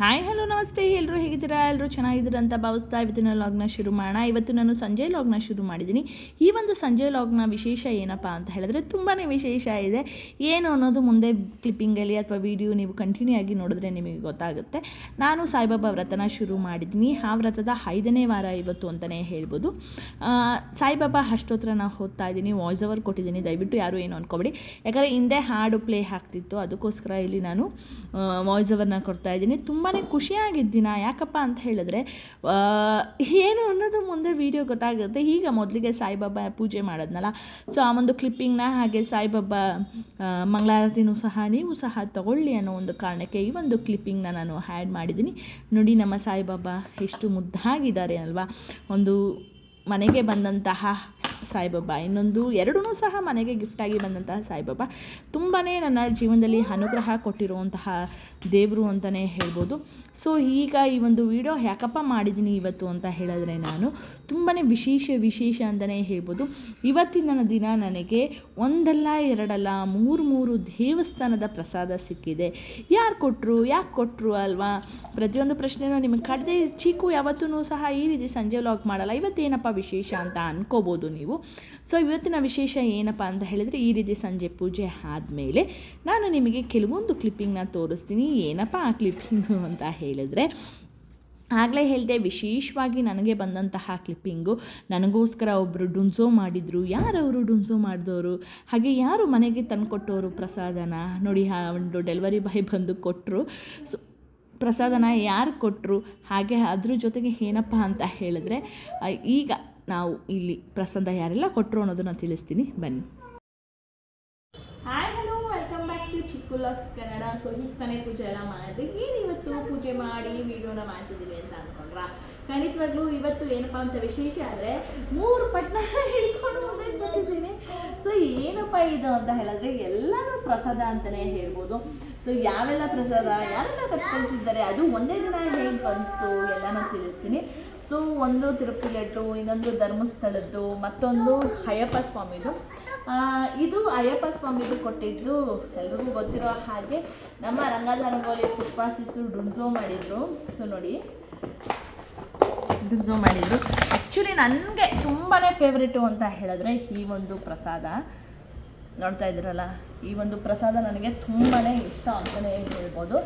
Hi, hello, ನಮಸ್ತೆ. ಎಲ್ಲರೂ ಹೇಗಿದ್ದೀರಾ? ಎಲ್ಲರೂ ಚೆನ್ನಾಗಿದ್ದೀರಾ ಅಂತ ಭಾವಿಸ್ತಾ ಇವತ್ತಿನ ಲಾಗ್ನ ಶುರು ಮಾಡೋಣ. ಇವತ್ತು ನಾನು ಸಂಜೆ ಲಾಗ್ನ ಶುರು ಮಾಡಿದ್ದೀನಿ. ಈ ಒಂದು ಸಂಜೆ ಲಾಗ್ನ ವಿಶೇಷ ಏನಪ್ಪ ಅಂತ ಹೇಳಿದ್ರೆ ತುಂಬಾ ವಿಶೇಷ ಇದೆ. ಏನು ಅನ್ನೋದು ಮುಂದೆ ಕ್ಲಿಪ್ಪಿಂಗಲ್ಲಿ ಅಥವಾ ವಿಡಿಯೋ ನೀವು ಕಂಟಿನ್ಯೂ ಆಗಿ ನೋಡಿದ್ರೆ ನಿಮಗೆ ಗೊತ್ತಾಗುತ್ತೆ. ನಾನು ಸಾಯಿಬಾಬಾ ವ್ರತನ ಶುರು ಮಾಡಿದ್ದೀನಿ. ಆ ವ್ರತದ ಐದನೇ ವಾರ ಇವತ್ತು ಅಂತಲೇ ಹೇಳ್ಬೋದು. ಸಾಯಿಬಾಬಾ ಅಷ್ಟೋತ್ರ ನಾನು ಓದ್ತಾ ಇದ್ದೀನಿ ವಾಯ್ಸ್ ಓವರ್ ಕೊಟ್ಟಿದ್ದೀನಿ. ದಯವಿಟ್ಟು ಯಾರು ಏನು ಅಂದ್ಕೊಬೇಡಿ ಯಾಕಂದರೆ ಹಿಂದೆ ಹಾಡು ಪ್ಲೇ ಆಗ್ತಿತ್ತು. ಅದಕ್ಕೋಸ್ಕರ ಇಲ್ಲಿ ನಾನು ವಾಯ್ಸ್ ಓವರ್ನ ಕೊಡ್ತಾ ಇದ್ದೀನಿ. ತುಂಬಾ ಖುಷಿಯಾಗಿದ್ದಿನ, ಯಾಕಪ್ಪ ಅಂತ ಹೇಳಿದ್ರೆ ಏನು ಅನ್ನೋದು ಮುಂದೆ ವಿಡಿಯೋ ಗೊತ್ತಾಗುತ್ತೆ. ಈಗ ಮೊದಲಿಗೆ ಸಾಯಿಬಾಬಾ ಪೂಜೆ ಮಾಡೋದ್ನಲ್ಲ. ಸೊ ಆ ಒಂದು ಕ್ಲಿಪ್ಪಿಂಗ್ನ ಹಾಗೆ ಸಾಯಿಬಾಬಾ ಮಂಗಳಾರತಿನೂ ಸಹ ನೀವು ಸಹ ತಗೊಳ್ಳಿ ಅನ್ನೋ ಒಂದು ಕಾರಣಕ್ಕೆ ಈ ಒಂದು ಕ್ಲಿಪ್ಪಿಂಗ್ನ ನಾನು ಆ್ಯಡ್ ಮಾಡಿದ್ದೀನಿ. ನೋಡಿ ನಮ್ಮ ಸಾಯಿಬಾಬಾ ಎಷ್ಟು ಮುದ್ದಾಗಿದ್ದಾರೆ ಅಲ್ವಾ. ಒಂದು ಮನೆಗೆ ಬಂದಂತಹ ಸಾಯಿಬಾಬಾ. ಇನ್ನೊಂದು ಎರಡೂ ಸಹ ಮನೆಗೆ ಗಿಫ್ಟಾಗಿ ಬಂದಂತಹ ಸಾಯಿಬಾಬಾ. ತುಂಬಾ ನನ್ನ ಜೀವನದಲ್ಲಿ ಅನುಗ್ರಹ ಕೊಟ್ಟಿರುವಂತಹ ದೇವರು ಅಂತಲೇ ಹೇಳ್ಬೋದು. ಸೊ ಈಗ ಈ ಒಂದು ವಿಡಿಯೋ ಯಾಕಪ್ಪ ಮಾಡಿದ್ದೀನಿ ಇವತ್ತು ಅಂತ ಹೇಳಿದ್ರೆ ನಾನು ತುಂಬಾ ವಿಶೇಷ ವಿಶೇಷ ಅಂತಲೇ ಹೇಳ್ಬೋದು. ಇವತ್ತಿನ ದಿನ ನನಗೆ ಒಂದಲ್ಲ, ಎರಡಲ್ಲ, ಮೂರು ಮೂರು ದೇವಸ್ಥಾನದ ಪ್ರಸಾದ ಸಿಕ್ಕಿದೆ. ಯಾರು ಕೊಟ್ಟರು ಯಾಕೆ ಕೊಟ್ಟರು ಅಲ್ವಾ? ಪ್ರತಿಯೊಂದು ಪ್ರಶ್ನೆನೂ ನಿಮಗೆ ಕಡ್ದೆ ಚೀಕು ಯಾವತ್ತೂ ಸಹ ಈ ರೀತಿ ಸಂಜೆ ವ್ಲಾಗ್ ಮಾಡಲ್ಲ. ಇವತ್ತೇನಪ್ಪ ವಿಶೇಷ ಅಂತ ಅನ್ಕೋಬೋದು ನೀವು. ಸೊ ಇವತ್ತಿನ ವಿಶೇಷ ಏನಪ್ಪ ಅಂತ ಹೇಳಿದರೆ, ಈ ರೀತಿ ಸಂಜೆ ಪೂಜೆ ಆದಮೇಲೆ ನಾನು ನಿಮಗೆ ಕೆಲವೊಂದು ಕ್ಲಿಪ್ಪಿಂಗ್ನ ತೋರಿಸ್ತೀನಿ. ಏನಪ್ಪ ಆ ಕ್ಲಿಪ್ಪಿಂಗು ಅಂತ ಹೇಳಿದರೆ, ಆಗಲೇ ಹೇಳಿದೆ, ವಿಶೇಷವಾಗಿ ನನಗೆ ಬಂದಂತಹ ಕ್ಲಿಪ್ಪಿಂಗು ನನಗೋಸ್ಕರ ಒಬ್ಬರು ಡುನ್ಸೋ ಮಾಡಿದರು. ಯಾರವರು ಡುನ್ಸೋ ಮಾಡಿದವರು ಹಾಗೆ ಯಾರು ಮನೆಗೆ ತಂದುಕೊಟ್ಟವರು ಪ್ರಸಾದನ? ನೋಡಿ, ಆ ಒಂದು ಡೆಲಿವರಿ ಬಾಯ್ ಬಂದು ಕೊಟ್ಟರು ಸೊ ಪ್ರಸಾದನ ಯಾರು ಕೊಟ್ಟರು ಹಾಗೆ ಅದ್ರ ಜೊತೆಗೆ ಏನಪ್ಪ ಅಂತ ಹೇಳಿದ್ರೆ ಈಗ ನಾವು ಇಲ್ಲಿ ಪ್ರಸಾದ ಯಾರೆಲ್ಲ ಕೊಟ್ಟರು ಅನ್ನೋದನ್ನು ತಿಳಿಸ್ತೀನಿ. ಬನ್ನಿ hi hello welcome back of Kannada so ಹೀಗೆ ತಾನೇ ಪೂಜೆ ಎಲ್ಲ ಮಾಡಿದ್ರೆ ಏನು ಇವತ್ತು ಪೂಜೆ ಮಾಡಿ ವಿಡಿಯೋನ ಮಾಡ್ತಿದ್ದೀವಿ ಅಂತ ಅಂದ್ಕೊಂಡ್ರ ಖಂಡಿತವಾಗ್ಲೂ ಇವತ್ತು ಏನಪ್ಪ ಅಂತ ವಿಶೇಷ ಆದರೆ ಮೂರು ಪಟ್ಟಣ ಹಿಡ್ಕೊಂಡು ಬಂದಿದ್ದೀನಿ ಸೊ ಏನಪ್ಪ ಇದು ಅಂತ ಹೇಳಿದ್ರೆ ಎಲ್ಲನೂ ಪ್ರಸಾದ ಅಂತಲೇ ಹೇಳ್ಬೋದು. ಸೊ ಯಾವೆಲ್ಲ ಪ್ರಸಾದ, ಯಾರೆಲ್ಲ ಕತ್ಕೊಳ್ತಿದ್ದಾರೆ ಅದು ಒಂದೇ ದಿನ ಹೇಗೆ ಬಂತು ಎಲ್ಲನೂ ತಿಳಿಸ್ತೀನಿ. ಸೊ ಒಂದು ತಿರುಪತಿ ಲಡ್ಡು ಇನ್ನೊಂದು ಧರ್ಮಸ್ಥಳದ್ದು, ಮತ್ತೊಂದು ಅಯ್ಯಪ್ಪ ಸ್ವಾಮಿದು. ಇದು ಅಯ್ಯಪ್ಪ ಸ್ವಾಮಿದು ಕೊಟ್ಟಿದ್ದು ಎಲ್ರಿಗೂ ಗೊತ್ತಿರೋ ಹಾಗೆ ನಮ್ಮ ರಂಗಾಧ ರಂಗೋಲಿ ಪುಷ್ಪಾಸಿಸು ಡುಂಜೋ ಮಾಡಿದರು. ಸೊ ನೋಡಿ ಡುಂಜೋ ಮಾಡಿದರು. ಆ್ಯಕ್ಚುಲಿ ನನಗೆ ತುಂಬಾ ಫೇವ್ರೇಟು ಅಂತ ಹೇಳಿದ್ರೆ ಈ ಒಂದು ಪ್ರಸಾದ. ನೋಡ್ತಾ ಇದ್ದೀರಲ್ಲ, ಈ ಒಂದು ಪ್ರಸಾದ ನನಗೆ ತುಂಬಾ ಇಷ್ಟ ಅಂತಲೇ ಹೇಳ್ಬೋದು.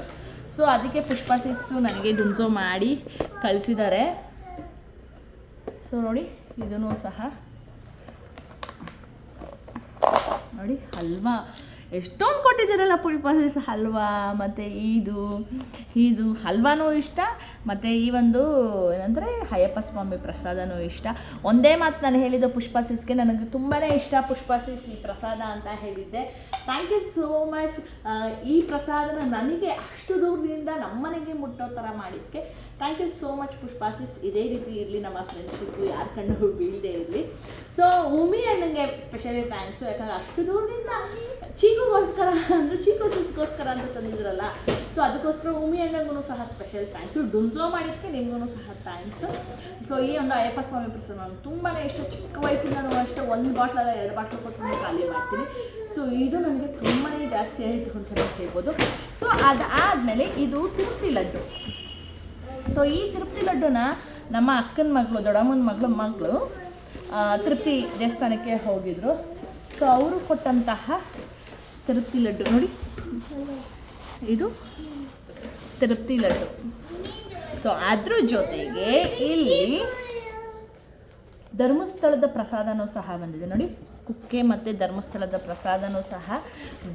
ಸೊ ಅದಕ್ಕೆ ಪುಷ್ಪಾಸಿಸು ನನಗೆ ಡುಂಜೋ ಮಾಡಿ ಕಳಿಸಿದ್ದಾರೆ. ಸೊ ನೋಡಿ ಇದನ್ನು ಸಹ ನೋಡಿ ಹಲ್ವಾ. ಎಷ್ಟೊಂದು ಕೊಟ್ಟಿದ್ದೀರಲ್ಲ ಪುಷ್ಪಾಸಿಸ್ ಹಲ್ವಾ, ಮತ್ತು ಇದು ಇದು ಹಲ್ವಾನೂ ಇಷ್ಟ, ಮತ್ತು ಈ ಒಂದು ಏನಂದರೆ ಅಯ್ಯಪ್ಪ ಸ್ವಾಮಿ ಪ್ರಸಾದನೂ ಇಷ್ಟ. ಒಂದೇ ಮಾತು ನಾನು ಹೇಳಿದ್ದು ಪುಷ್ಪಾಸಿಸ್ಗೆ ನನಗೆ ತುಂಬಾ ಇಷ್ಟ ಪುಷ್ಪಾಸಿಸ್ ಈ ಪ್ರಸಾದ ಅಂತ ಹೇಳಿದ್ದೆ. ಥ್ಯಾಂಕ್ ಯು ಸೋ ಮಚ್ ಈ ಪ್ರಸಾದನ ನನಗೆ ಅಷ್ಟು ದೂರದಿಂದ ನಮ್ಮನೆಗೆ ಮುಟ್ಟೋ ಥರ ಮಾಡಿದ್ದಕ್ಕೆ thank you so much Pushpa sis ಇದೇ ರೀತಿ ಇರಲಿ ನಮ್ಮ ಫ್ರೆಂಡ್ಶಿಪ್ಪು ಯಾರು ಕಂಡು ಬೀಳದೆ ಇರಲಿ. ಸೊ ಉಮಿ ಅಣ್ಣಂಗೆ ಸ್ಪೆಷಲಿ ಥ್ಯಾಂಕ್ಸು ಯಾಕಂದರೆ ಅಷ್ಟು ದೂರದಿಂದ ಚೀಕುಗೋಸ್ಕರ ಅಂದರೆ ಚೀಕು ಸಿಸ್ಗೋಸ್ಕರ ಅಂತ ತಂದಿದ್ರಲ್ಲ. ಸೊ ಅದಕ್ಕೋಸ್ಕರ ಉಮಿ ಅಣ್ಣಗೂ ಸಹ ಸ್ಪೆಷಲ್ ಥ್ಯಾಂಕ್ಸು ಡುಂಜೋ ಮಾಡಿದ್ದಕ್ಕೆ ನಿಮಗೂ ಸಹ ಥ್ಯಾಂಕ್ಸ್ ಸೊ ಈ ಒಂದು ಅಯ್ಯಪ್ಪ ಸ್ವಾಮಿ ಪ್ರಸಾದ ನಾನು ತುಂಬಾ ಇಷ್ಟ. ಚಿಕ್ಕ ವಯಸ್ಸಿಂದನೂ ಅಷ್ಟೇ ಒಂದು ಬಾಟ್ಲಲ್ಲ ಎರಡು ಬಾಟ್ಲು ಕೊಟ್ಟು ಖಾಲಿ ಮಾಡ್ತೀನಿ. ಸೊ ಇದು ನನಗೆ ತುಂಬಾ ಜಾಸ್ತಿ ಆಯಿತು ಅಂತಲೇ ಹೇಳ್ಬೋದು. ಸೊ ಅದಾದಮೇಲೆ ಇದು ತಿರುಪತಿ ಲಡ್ಡು. ಸೊ ಈ ತಿರುಪತಿ ಲಡ್ಡುನ ನಮ್ಮ ಅಕ್ಕನ ಮಗಳು, ದೊಡ್ಡಮ್ಮನ ಮಗಳು ಮಗಳು ಆ, ತಿರುಪತಿ ದೇವಸ್ಥಾನಕ್ಕೆ ಹೋಗಿದ್ರು. ಸೊ ಅವರು ಕೊಟ್ಟಂತಹ ತೃಪ್ತಿ ಲಡ್ಡು. ನೋಡಿ. ಇದು ತೃಪ್ತಿ ಲಡ್ಡು. ಸೊ ಅದ್ರ ಜೊತೆಗೆ ಇಲ್ಲಿ ಧರ್ಮಸ್ಥಳದ ಪ್ರಸಾದನೂ ಸಹ ಬಂದಿದೆ. ನೋಡಿ, ಕುಕ್ಕೆ ಮತ್ತು ಧರ್ಮಸ್ಥಳದ ಪ್ರಸಾದನೂ ಸಹ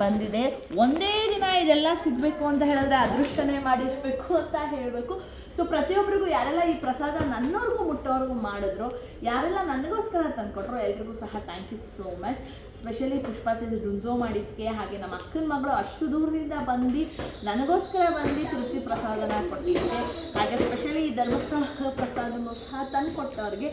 ಬಂದಿದೆ. ಒಂದೇ ದಿನ ಇದೆಲ್ಲ ಸಿಗಬೇಕು ಅಂತ ಹೇಳಿದ್ರೆ ಅದೃಷ್ಟನೇ ಮಾಡಿರಬೇಕು ಅಂತ ಹೇಳಬೇಕು. ಸೊ ಪ್ರತಿಯೊಬ್ಬರಿಗೂ ಯಾರೆಲ್ಲ ಈ ಪ್ರಸಾದ ನನ್ನವ್ರಿಗೂ ಮುಟ್ಟೋರ್ಗೂ ಮಾಡಿದ್ರು, ಯಾರೆಲ್ಲ ನನಗೋಸ್ಕರ ತಂದ್ಕೊಟ್ರು, ಎಲ್ರಿಗೂ ಸಹ thank you so much specially ಪುಷ್ಪಾಸಿದ Dunzo ಮಾಡಿದ್ದಕ್ಕೆ, ಹಾಗೆ ನಮ್ಮ ಅಕ್ಕನ ಮಗಳು ಅಷ್ಟು ದೂರದಿಂದ ಬಂದು ನನಗೋಸ್ಕರ ಬಂದು ತೃಪ್ತಿ ಪ್ರಸಾದನ ಕೊಟ್ಟಿದ್ದೆ ಹಾಗೆ ಸ್ಪೆಷಲಿ ಈ ಧರ್ಮಸ್ಥಳ ಪ್ರಸಾದನೂ ಸಹ ತಂದು ಕೊಟ್ಟವ್ರಿಗೆ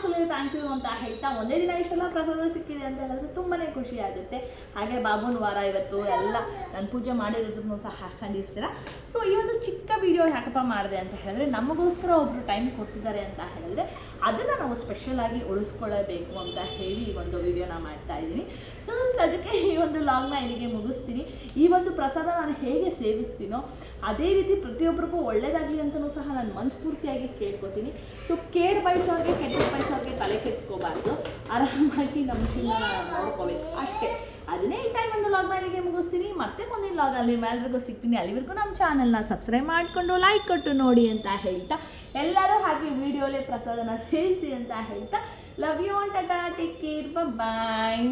ಹಾರ್ಟ್ಫುಲ್ಲಿ ಥ್ಯಾಂಕ್ ಯು ಅಂತ ಹೇಳ್ತಾ ಒಂದೇ ದಿನ ಇಷ್ಟೆಲ್ಲ ಪ್ರಸಾದ ಸಿಕ್ಕಿದೆ ಅಂತ ಹೇಳಿದ್ರೆ ತುಂಬಾ ಖುಷಿ ಆಗುತ್ತೆ. ಹಾಗೆ ಬಾಬುನ ವಾರ ಇವತ್ತು ಎಲ್ಲ ನಾನು ಪೂಜೆ ಮಾಡಿರೋದನ್ನು ಸಹ ಹಾಕೊಂಡಿರ್ತೀರ? ಸೊ ಈ ಒಂದು ಚಿಕ್ಕ ವಿಡಿಯೋ ಯಾಕಪ್ಪ ಮಾಡಿದೆ ಅಂತ ಹೇಳಿದ್ರೆ ನಮಗೋಸ್ಕರ ಒಬ್ಬರು ಟೈಮ್ ಕೊಡ್ತಿದ್ದಾರೆ ಅಂತ ಹೇಳಿದ್ರೆ ಅದನ್ನು ನಾವು ಸ್ಪೆಷಲ್ ಆಗಿ ಉಳಿಸ್ಕೊಳ್ಳಬೇಕು ಅಂತ ಹೇಳಿ ಈ ಒಂದು ವಿಡಿಯೋನ ಮಾಡ್ತಾ ಇದ್ದೀನಿ. ಸೊ ಅದಕ್ಕೆ ಈ ಒಂದು ಲಾಗ್ನ ಇಲ್ಲಿಗೆ ಮುಗಿಸ್ತೀನಿ. ಈ ಒಂದು ಪ್ರಸಾದ ನಾನು ಹೇಗೆ ಸೇವಿಸ್ತೀನೋ ಅದೇ ರೀತಿ ಪ್ರತಿಯೊಬ್ಬರಿಗೂ ಒಳ್ಳೇದಾಗಲಿ ಅಂತಲೂ ಸಹ ನಾನು ಮನಸ್ಫೂರ್ತಿಯಾಗಿ ಕೇಳ್ಕೊತೀನಿ. ಸೊ ಕೇಡ್ ಬಯಸೋರಿಗೆ ಕೆಟ್ಟ ಬಯಸೋರಿಗೆ ತಲೆ ಕೆಡಿಸ್ಕೋಬಾರ್ದು. ಆರಾಮಾಗಿ ನಮ್ಮ ಜೀವನ ನೋಡ್ಕೋಬೇಕು. ಅಷ್ಟೇ. ಅದನ್ನೇ ಈ ಟೈಮ್ ಒಂದು ಲಾಗ್ ಮೇಲೆ ಮುಗಿಸ್ತೀನಿ. ಮತ್ತೆ ಮುಂದಿನ ಲಾಗ್ ಅಲ್ಲಿ ಮೇಲ್ರಿಗೂ ಸಿಗ್ತೀನಿ. ಅಲ್ಲಿವರೆಗೂ ನಮ್ಮ ಚಾನಲ್ನ ಸಬ್ಸ್ಕ್ರೈಬ್ ಮಾಡಿಕೊಂಡು ಲೈಕ್ ಕೊಟ್ಟು ನೋಡಿ ಅಂತ ಹೇಳ್ತಾ, ಎಲ್ಲರೂ ಹಾಗೆ ವಿಡಿಯೋಲೇ ಪ್ರಸಾದನ ಸೇರಿಸಿ ಅಂತ ಹೇಳ್ತಾ love you all tata take care bye